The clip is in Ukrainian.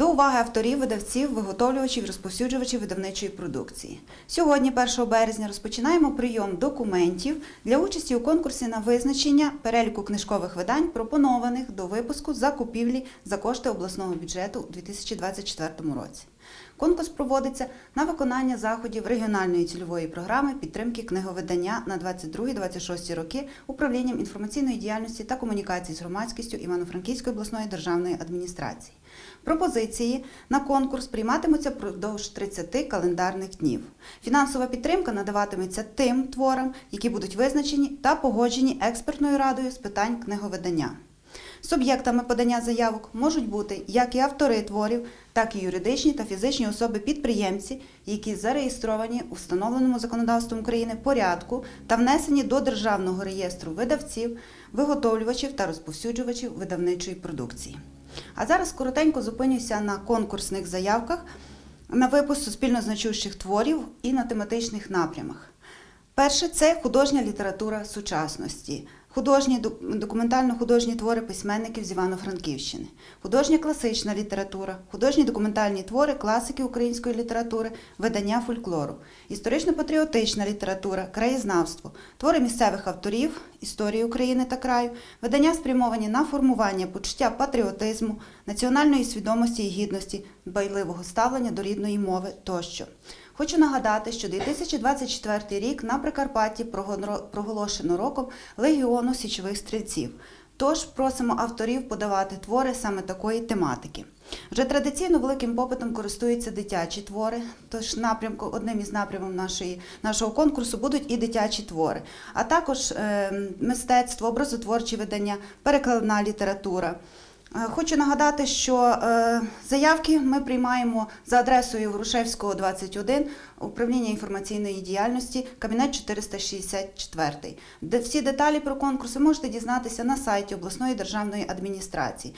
До уваги авторів, видавців, виготовлювачів, розповсюджувачів видавничої продукції. Сьогодні, 1 березня, розпочинаємо прийом документів для участі у конкурсі на визначення переліку книжкових видань, пропонованих до випуску закупівлі за кошти обласного бюджету у 2024 році. Конкурс проводиться на виконання заходів регіональної цільової програми підтримки книговидання на 22-26 роки управлінням інформаційної діяльності та комунікації з громадськістю Івано-Франківської обласної державної адміністрації. Пропозиції на конкурс прийматимуться впродовж 30 календарних днів. Фінансова підтримка надаватиметься тим творам, які будуть визначені та погоджені експертною радою з питань книговидання. Суб'єктами подання заявок можуть бути як і автори творів, так і юридичні та фізичні особи-підприємці, які зареєстровані у встановленому законодавством України порядку та внесені до Державного реєстру видавців, виготовлювачів та розповсюджувачів видавничої продукції. А зараз коротенько зупинюся на конкурсних заявках на випуск суспільно значущих творів і на тематичних напрямах. Перше це художня література сучасності, художні документально-художні твори письменників з Івано-Франківщини, художня класична література, художні документальні твори класики української літератури, видання фольклору, історично-патріотична література, краєзнавство, твори місцевих авторів, історії України та краю, видання спрямовані на формування почуття патріотизму, національної свідомості і гідності, дбайливого ставлення до рідної мови тощо. Хочу нагадати, що 2024 рік на Прикарпатті проголошено роком Легіону січових стрільців. Тож просимо авторів подавати твори саме такої тематики. Вже традиційно великим попитом користуються дитячі твори. Тож напрямку, одним із напрямів нашої, нашого конкурсу будуть і дитячі твори, а також е, мистецтво, образотворчі видання, перекладна література. Е, Хочу нагадати, що е, заявки ми приймаємо за адресою Грушевського 21, управління інформаційної діяльності, кабінет 464. Всі деталі про конкурси можете дізнатися на сайті обласної державної адміністрації.